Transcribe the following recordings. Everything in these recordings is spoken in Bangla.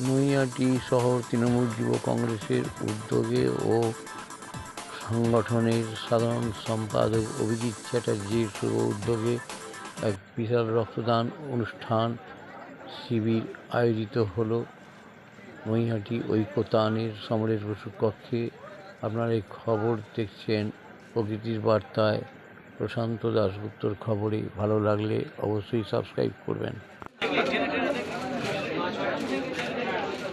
নৈহাটি শহর তৃণমূল যুব কংগ্রেসের উদ্যোগে ও সংগঠনের সাধারণ সম্পাদক অভিজিৎ চ্যাটার্জির শুভ উদ্যোগে এক বিশাল রক্তদান অনুষ্ঠান শিবির আয়োজিত হলো। নৈহাটি ঐক্যতানের সমরেশ বসু কক্ষে আপনার এই খবর দেখছেন। প্রকৃতির বার্তায় প্রশান্ত দাশগুপ্তর খবরে। ভালো লাগলে অবশ্যই সাবস্ক্রাইব করবেন।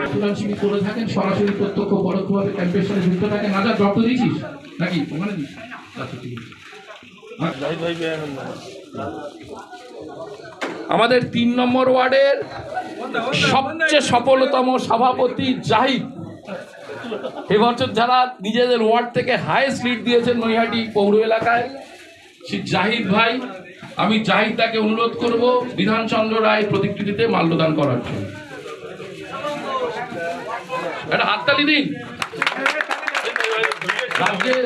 রক্তদান শিবির করে থাকেন সরাসরি প্রত্যক্ষ পরোক্ষভাবে ক্যাম্পের সাথে যুক্ত থাকেন। না যা রক্ত দিয়েছিস? নাকি? ওখানে দিস। আচ্ছা ঠিক আছে। আমাদের তিন নম্বর ওয়ার্ডের সবচেয়ে সফলতম সভাপতি জাহিদ। এবছর যারা নিজেদের ওয়ার্ড থেকে হায়েস্ট লিড দিয়েছেন নৈহাটি পৌর এলাকায় সেই জাহিদ ভাই, আমি জাহিদ তাকে অনুরোধ করব বিধানচন্দ্র রায় প্রতিকৃতিতে মাল্যদান করার জন্য। একটা হাততালি দিন। রাজ্যের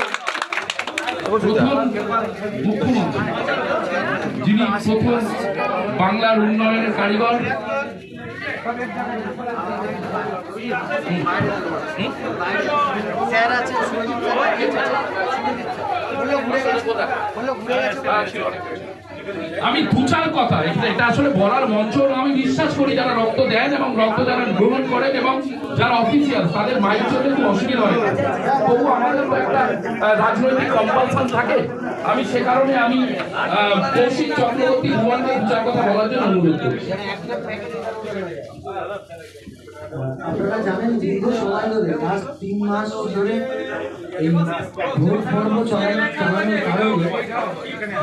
মুখ্যমন্ত্রী যিনি প্রথম বাংলার উন্নয়নের কারিগর। আমি দু চার কথা এটা এটা আসলে বলার মঞ্চ আমি বিশ্বাস করি যারা রক্ত দেন এবং রক্ত যারা গ্রহণ করেন এবং যারা অফিসিয়াল তাদের মাইক চলতে খুব অসুবিধা হয়। তবু আমাদের তো একটা রাজনৈতিক কম্পালশন থাকে। আমি সে কারণে আমি কৌশিক চক্রবর্তী ভুবনকে কথা বলার জন্য অনুরোধ করি। আপনারা জানেন দীর্ঘ সময় ধরে লাস্ট তিন মাস ধরে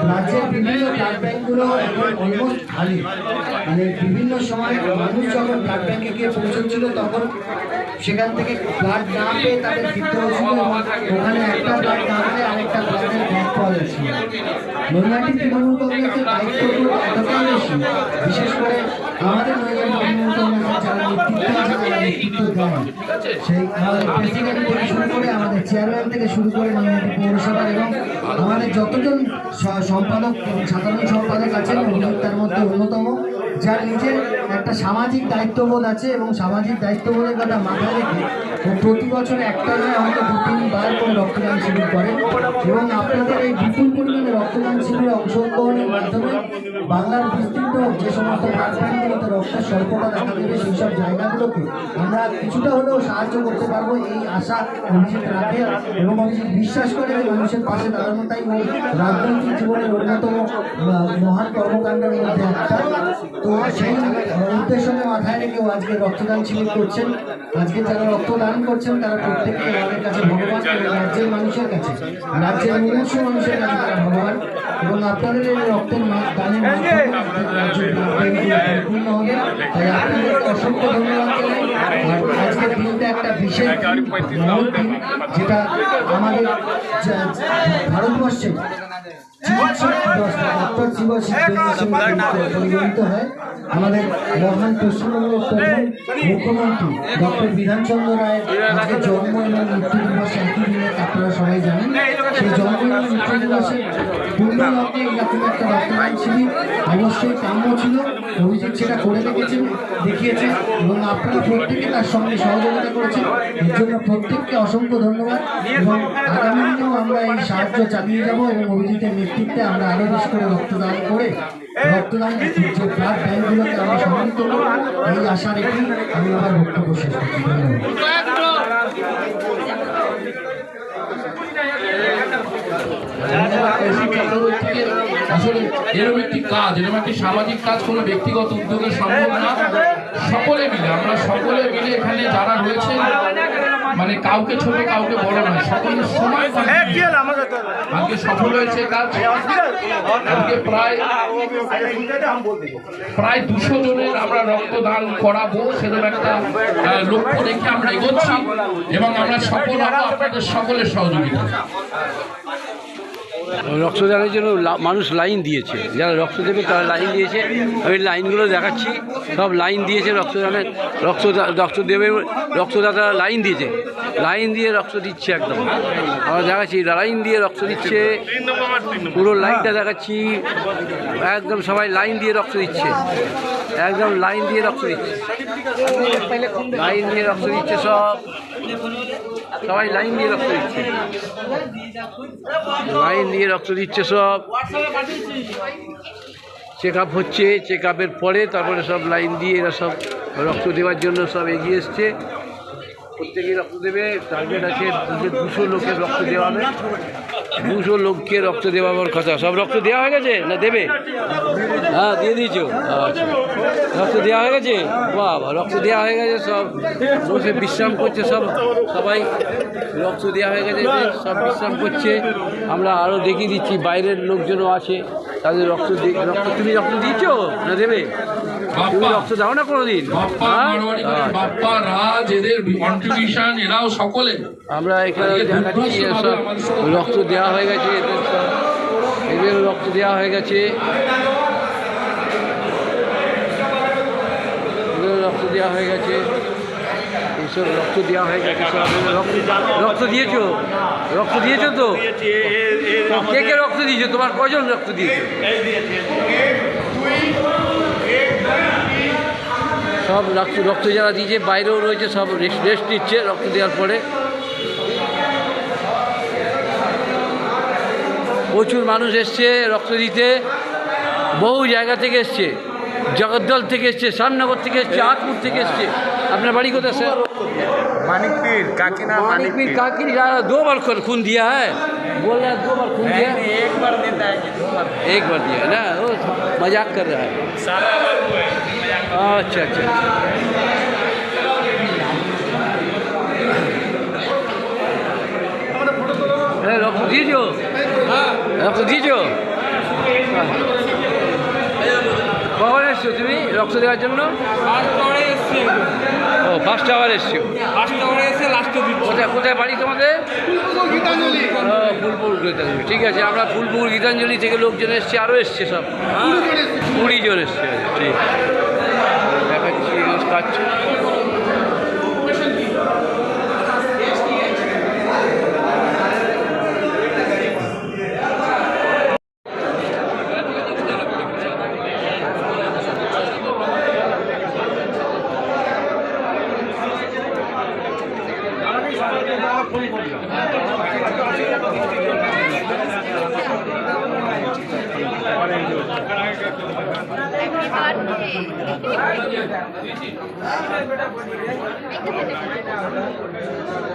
রাজ্যের বিভিন্ন ব্যাঙ্কগুলো মানে সময় মানুষ যখন ব্লাড ব্যাঙ্কে গিয়ে পৌঁছচ্ছিল, তখন সেখান থেকে ব্লাড না পেয়ে তাদের ফিরতে হচ্ছিল এবং ওখানে একটা ব্লাড না পেলে আরেকটা ব্লাডের ব্যাগ পাওয়া যাচ্ছিল। তৃণমূল কংগ্রেসের বেশি, বিশেষ করে আমাদের তৃণমূল আছে? সেই আমাদের প্রেসিডেন্ট থেকে শুরু করে আমাদের চেয়ারম্যান থেকে শুরু করে পৌরসভার এবং আমাদের যতজন সম্পাদক সাধারণ সম্পাদক আছেন তার মধ্যে অন্যতম যার নিজের একটা সামাজিক দায়িত্ববোধ আছে এবং সামাজিক দায়িত্ববোধের কথা মাথায় রেখে প্রতি বছর একটা নয় হয়তো দু তিনবার করে রক্তদান শিবির করেন এবং আপনাদের এই বিপুল পরিমাণে রক্তদান শিবিরে অংশগ্রহণের মাধ্যমে বাংলার বিস্তৃত যে সমস্ত ব্লাডব্যাঙ্কগুলোতে রক্তের স্বল্পতা দেখা দেবে সেই সব জায়গাগুলোকে আমরা কিছুটা হলেও সাহায্য করতে পারব এই আশা অভিজিৎ রাখে। এবং অভিজিৎ বিশ্বাস করে যে মানুষের পাশে দাঁড়ানোটাই ওর রাজনৈতিক জীবনের অন্যতম মহান কর্মকাণ্ডের মধ্যে একটা। তো সেই উদ্দেশ্যকে মাথায় রেখেও আজকে রক্তদান শিবির করছেন। আজকে যারা রক্তদান করছেন তারা প্রত্যেকে আমাদের কাছে ভগবান রাজ্যের মানুষের কাছে রাজ্যের মুমূর্ষু মানুষের কাছে তারা ভগবান এবং আপনাদের এই রক্তের দানের পরিপূর্ণ হবে তাই আপনাদেরকে অসংখ্য ধন্যবাদ জানাই আজকের দিনটা একটা বিশেষ দিন, যেটা আমাদের ভারতবর্ষে আমাদের মহান মুখ্যমন্ত্রী ডক্টর বিধানচন্দ্র রায়ের আজকে জন্ম এবং মৃত্যু দিবস আপনারা সবাই জানেন সেই জন্ম এবং মৃত্যু দিবসে পূর্ণ লগ্নে এরকম একটা রক্তদান শিবির অবশ্যই কাম্য ছিল। অভিজিৎ সেটা করে দেখেছেন, দেখিয়েছেন এবং আপনারা প্রত্যেকে তার সঙ্গে সহযোগিতা করেছেন। এর জন্য প্রত্যেককে অসংখ্য ধন্যবাদ এবং আগামী দিনেও আমরা এই সাহায্য চালিয়ে যাব এবং অভিজিতের নেতৃত্বে আমরা আরও বেশি করে রক্তদান করে রক্তদান যে ব্লাড ব্যাঙ্কগুলোকে আমরা সমন্বিত করব, এই আশা রেখে আমি আমার বক্তব্য শেষ করছি। ধন্যবাদ। আসলে এরকম একটি কাজ এরকম একটি সামাজিক কাজ কোনো ব্যক্তিগত উদ্যোগে সম্ভব না। সকলে মিলে আমরা সকলে মিলে এখানে যারা রয়েছে মানে কাউকে ছোট কাউকে বড় নয় সকলের সমান contribution। আজকে সফল হয়েছে কাজ। আজকে প্রায় প্রায় দুশো জনের আমরা রক্তদান করাবো সেরকম একটা লক্ষ্য রেখে আমরা এগোচ্ছি এবং আমরা সফল হব আপনাদের সকলের সহযোগিতা রক্তদানের জন্য মানুষ লাইন দিয়েছে। যারা রক্ত দেবে তারা লাইন দিয়েছে। আমি লাইনগুলো দেখাচ্ছি। সব লাইন দিয়েছে রক্তদানের রক্ত রক্ত দেবে রক্তদাতারা লাইন দিয়েছে। লাইন দিয়ে রক্ত দিচ্ছে একদম। আমরা দেখাচ্ছি, লাইন দিয়ে রক্ত দিচ্ছে। পুরো লাইনটা দেখাচ্ছি। একদম সবাই লাইন দিয়ে রক্ত দিচ্ছে। একদম লাইন দিয়ে রক্ত দিচ্ছে। লাইন দিয়ে রক্ত দিচ্ছে সব। সবাই লাইন দিয়ে রক্ত দিচ্ছে। লাইন দিয়ে রক্ত দিচ্ছে সব। চেক আপ হচ্ছে চেক আপের পরে তারপরে সব লাইন দিয়ে এরা সব রক্ত দেওয়ার জন্য সব এগিয়ে এসছে। প্রত্যেকেই রক্ত দেবে টার্গেট আছে দুশো লোকের রক্ত দেওয়া হবে দুশো লোককে রক্ত দেওয়ার কথা। সব রক্ত দেওয়া হয়ে গেছে না দেবে? হ্যাঁ দিয়ে দিয়েছ। আচ্ছা। রক্ত দেওয়া হয়ে গেছে? বাবা, রক্ত দেওয়া হয়ে গেছে, সব বসে বিশ্রাম করছে সব। সবাই রক্ত দেওয়া হয়ে গেছে সব বিশ্রাম করছে। আমরা আরও দেখিয়ে দিচ্ছি, বাইরের লোকজনও আছে। তাদের রক্ত রক্ত তুমি রক্ত দিয়েছ? না দেবে? তুমি রক্ত দাও না কোনো দিন বাপ্পা বাপ্পা রাজ এদের কন্ট্রিবিউশন এরাও সকলে। আমরা এখানে দেখাচ্ছি সব রক্ত দেওয়া হয়ে গেছে এদের এদের রক্ত দেওয়া হয়ে গেছে। এদের রক্ত দেওয়া হয়ে গেছে। এইসব রক্ত দেওয়া হয়ে গেছে রক্ত রক্ত দিয়েছ রক্ত দিয়েছ তো কে কে রক্ত দিয়েছ? তোমার কজন রক্ত দিয়েছ। সব রক্ত রক্ত যারা দিয়েছে বাইরেও রয়েছে সব রেস্ট রেস্ট নিচ্ছে রক্ত দেওয়ার পরে প্রচুর মানুষ এসছে রক্ত দিতে বহু জায়গা থেকে এসছে জগদ্দল থেকে এসছে শ্যামনগর থেকে এসছে আটপুর থেকে এসছে আপনার बाड़ी কোথায় স্যার मानिक पीर काकीना मानिक मानिक पीर पीर काकी यार दो बार खून- खून दिया है बोल रहा है दो बार खून दिया नहीं, एक बार देता है कि दो बार एक बार दिया है ना वो मजाक कर रहा है सारा আচ্ছা, আচ্ছা আচ্ছা হ্যাঁ রক্ত দিয়েছ হ্যাঁ, রক্ত দিয়েছ কখন এসছো তুমি রক্ত দেওয়ার জন্য? ও ফার্স্ট আওয়ার এসছো। কোথায় কোথায় বাড়ি তোমাদের? ফুলপুর গীতাঞ্জলি। ঠিক আছে আমরা ফুলপুর গীতাঞ্জলি থেকে লোকজন এসছে আরও এসছে সব। হ্যাঁ। কুড়ি জন এসছে। ঠিক। আছে touch.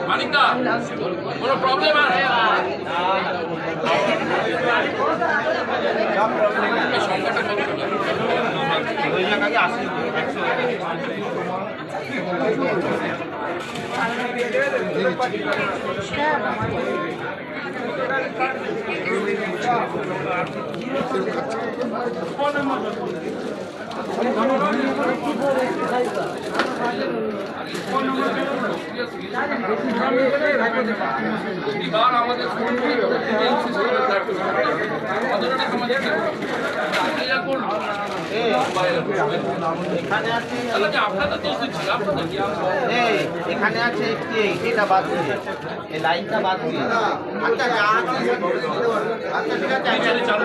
মানিকদা কোনো প্রবলেম এই সংখ্যাটা। কতটা আমাদের বাইরে কোন? তাহলে কি আপনাদের দোষ দিচ্ছি আপনাদের এখানে আছে একটি এটা বাদ দিয়ে। এই লাইনটা বাদ দিয়ে আচ্ছা আচ্ছা ঠিক আছে চালু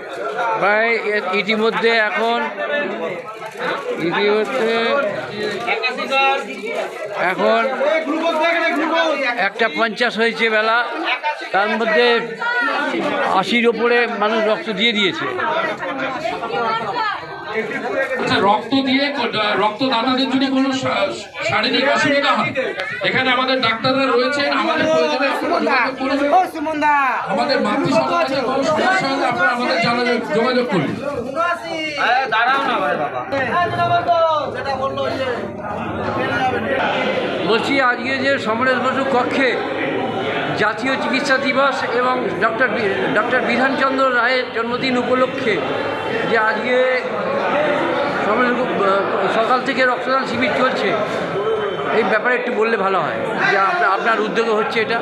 প্রায় ইতিমধ্যে এখন ইতিমধ্যে এখন একটা পঞ্চাশ হয়েছে বেলা। তার মধ্যে আশির ওপরে মানুষ রক্ত দিয়ে দিয়েছে। আচ্ছা রক্ত দিয়ে কো- রক্তদাতাদের যদি কোনো শারীরিক অসুবিধা হয় এখানে আমাদের ডাক্তাররা রয়েছেন আমাদের প্রয়োজনে। আমাদের মাতৃসত্তাকে কোনো সমস্যা হলে আপনারা আমাদের জানালে যোগাযোগ করুন। দাঁড়াও না ভাই বাবা। বলছি আজকে যে সমরেশ বসু কক্ষে জাতীয় চিকিৎসা দিবস এবং ডক্টর ডক্টর বিধানচন্দ্র রায়ের জন্মদিন উপলক্ষে যে আজকে সকাল থেকে রক্তদান শিবির চলছে। এই ব্যাপারে একটু বললে ভালো হয়। যে আপনার উদ্যোগ হচ্ছে এটা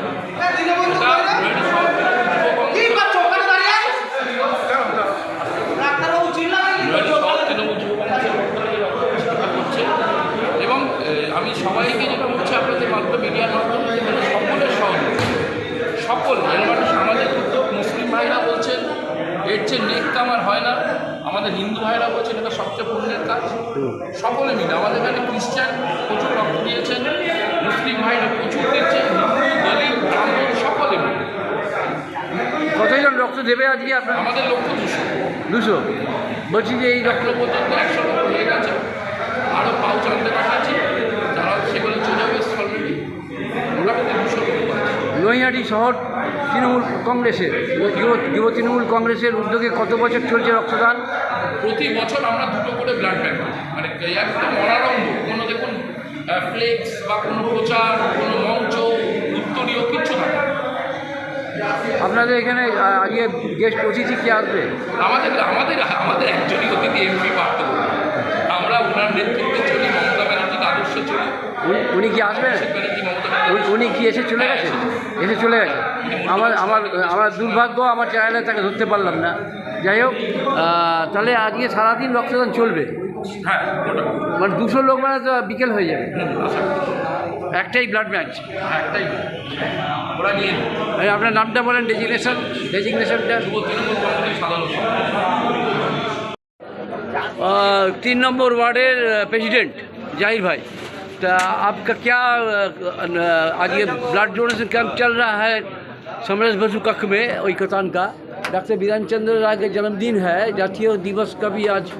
এবং এ, আমি সবাইকে যেটা বলছি আপনাদের মাত্র মিডিয়ার মাধ্যমে যেখানে সকলের সহযোগ সকল এর মানে সামাজিক উদ্যোগ মুসলিম ভাইরা বলছেন এর চেয়ে নেক কামার হয় না আমাদের হিন্দু ভাইরা বলছেন এটা সবচেয়ে পুণ্যের কাজ? সকলে মিলে। আমাদের এখানে খ্রিস্টান প্রচুর রক্ত দিয়েছেন মুসলিম ভাইরা প্রচুর দিচ্ছেন দলিত ব্রাহ্মণ সকলে মিলে। কতজন রক্ত দেবে আজকে আপনার? আমাদের লক্ষ্য দুশো। দুশো? বলছি যে এই রক্ত পর্যন্ত একশো লোক হয়ে গেছে। আরও পাউচ আনতে পাঠাচ্ছি তারা সেগুলো চলে যাবে অলরেডি মোটামুটি দুশো নৈহাটি শহর তৃণমূল কংগ্রেসের। যুব তৃণমূল কংগ্রেসের উদ্যোগে কত বছর চলছে রক্তদান? প্রতি বছর আমরা দুটো করে ব্লাড ব্যাঙ্ক করি। মানে একদম অনারম্ভ কোনো দেখুন ফ্লেক্স বা কোনো প্রচার কোনো মঞ্চ উত্তরীয় কিচ্ছু থাকে না। আপনাদের এখানে আগে আজকে গেস্ট অতিথি কি আসবে? আমাদের আমাদের আমাদের একজনই অতিথি এমপি পার্থ। আমরা ওনার নেতৃত্বে চলি মমতা ব্যানার্জির আদর্শে চলি উনি- উনি কি আসবেন? উনি- কি এসে চলে গেছে? এসে চলে গেছে। আমার আমার আমার দুর্ভাগ্য আমার চ্যানেলে তাকে ধরতে পারলাম না। যাই হোক তাহলে আজকে সারাদিন রক্তদান চলবে? হ্যাঁ মানে দুশো লোক মানে তো বিকেল হয়ে যাবে। করি। একটাই ব্লাড ম্যাচ একটাই। আপনার নামটা বলেন ডেজিগনেশন ডেজিগনেশনটা তিন নম্বর ওয়ার্ডের প্রেসিডেন্ট সম্পাদক। अ, तो आपका क्या आज ये ब्लड डोनेशन कैंप चल रहा है? समरेश बसु कक्ष में ओइकतान का। डॉक्टर बिधान चंद्र राय का जन्मदिन है जातीय दिवस का भी आज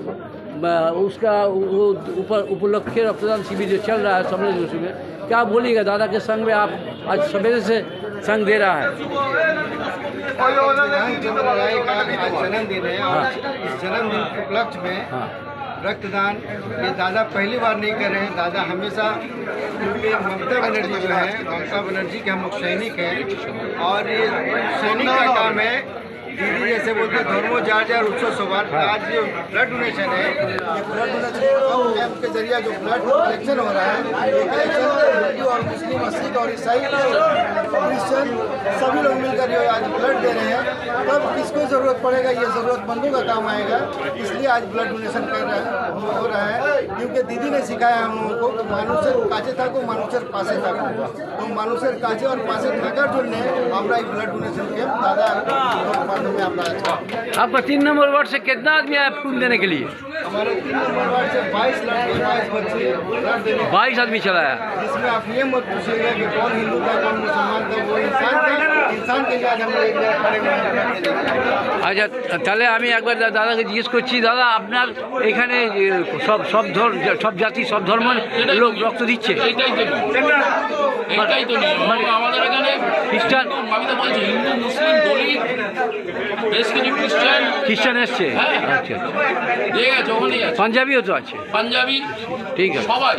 उसका वो ऊपर उपलक्ष्य रक्तदान शिविर जो चल रहा है समरेश बसु में। क्या बोलिएगा दादा के संग में आप आज सवेरे से संग दे रहा है। विधान आज जन्मदिन है और इस जन्मदिन के उपलक्ष्य में हाँ। रक्तदान ये दादा पहली बार नहीं कर रहे हैं। दादा हमेशा उनके ममता बनर्जी जो है, ममता बनर्जी के हम लोग सैनिक हैं। और ये सैनिक का काम है दीदी जैसे बोलते धर्मो जार जार उत्सव सौभाग्य आज जो ब्लड डोनेशन है। ब्लड डोनेशन ऐप के ज़रिए जो ब्लड कलेक्शन हो रहा है और मुस्लिम मस्जिद और ईसाई क्रिश्चन सभी लोग मिलकर जो आज ब्लड दे रहे हैं। तब किसको ज़रूरत पड़ेगा? ये ज़रूरतमंदों का काम आएगा। इसलिए आज ब्लड डोनेशन कर रहा है हो रहा है। क्योंकि दीदी ने सिखाया हम लोगों को कि मानुषर काचे था को मानुषर पासे था तो मानुषर काचे और पासे थाकर जो ने हमारा ब्लड डोनेशन कैम्प दादा দাদা মাধ্যমে আমরা আজকে आपका तीन नंबर वार्ड से कितना आदमी आया खून देने के लिए हमारे तीन नंबर वार्ड से बाईस लड़के बाईस बच्चे ब्लड देने बाईस आदमी चलाया जिसमें आप ये मत पूछिएगा कि कौन हिंदू था कौन मुसलमान था वो इंसान था इंसान के लिए आज हम लोग एक जगह खड़े हुए हैं ब्लड देने के लिए। আচ্ছা তাহলে আমি একবার দা- দাদাকে জিজ্ঞেস করছি দাদা আপনার এখানে যে সব সব ধর সব জাতি সব ধর্মের লোক রক্ত দিচ্ছে এইটাই তো নিয়ম। মানে- আমাদের এখানে খ্রিস্টান আমি তো বলছি হিন্দু মুসলিম দলিত বেশ কিছু খ্রিস্টান খ্রিস্টান এসছে। হ্যাঁ। আচ্ছা ওখানেই আছে। পাঞ্জাবিও তো আছে। পাঞ্জাবি ঠিক আছে। সবাই।